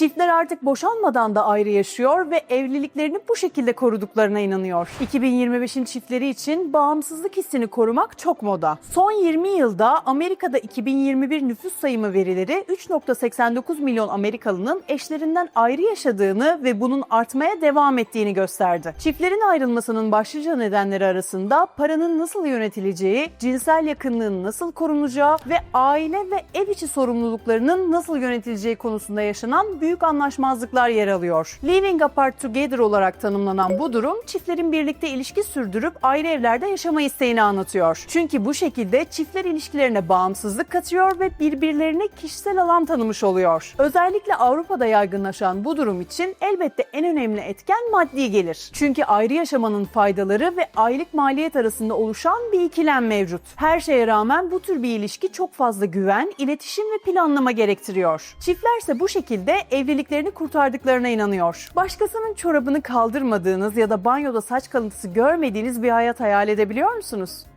Çiftler artık boşanmadan da ayrı yaşıyor ve evliliklerini bu şekilde koruduklarına inanıyor. 2025'in çiftleri için bağımsızlık hissini korumak çok moda. Son 20 yılda Amerika'da 2021 nüfus sayımı verileri 3.89 milyon Amerikalının eşlerinden ayrı yaşadığını ve bunun artmaya devam ettiğini gösterdi. Çiftlerin ayrılmasının başlıca nedenleri arasında paranın nasıl yönetileceği, cinsel yakınlığın nasıl korunacağı ve aile ve ev içi sorumluluklarının nasıl yönetileceği konusunda yaşanan büyük anlaşmazlıklar yer alıyor. Living apart together olarak tanımlanan bu durum çiftlerin birlikte ilişki sürdürüp ayrı evlerde yaşama isteğini anlatıyor. Çünkü bu şekilde çiftler ilişkilerine bağımsızlık katıyor ve birbirlerine kişisel alan tanımış oluyor. Özellikle Avrupa'da yaygınlaşan bu durum için elbette en önemli etken maddi gelir. Çünkü ayrı yaşamanın faydaları ve aylık maliyet arasında oluşan bir ikilem mevcut. Her şeye rağmen bu tür bir ilişki çok fazla güven, iletişim ve planlama gerektiriyor. Çiftlerse bu şekilde evliliklerini kurtardıklarına inanıyor. Başkasının çorabını kaldırmadığınız ya da banyoda saç kalıntısı görmediğiniz bir hayat hayal edebiliyor musunuz?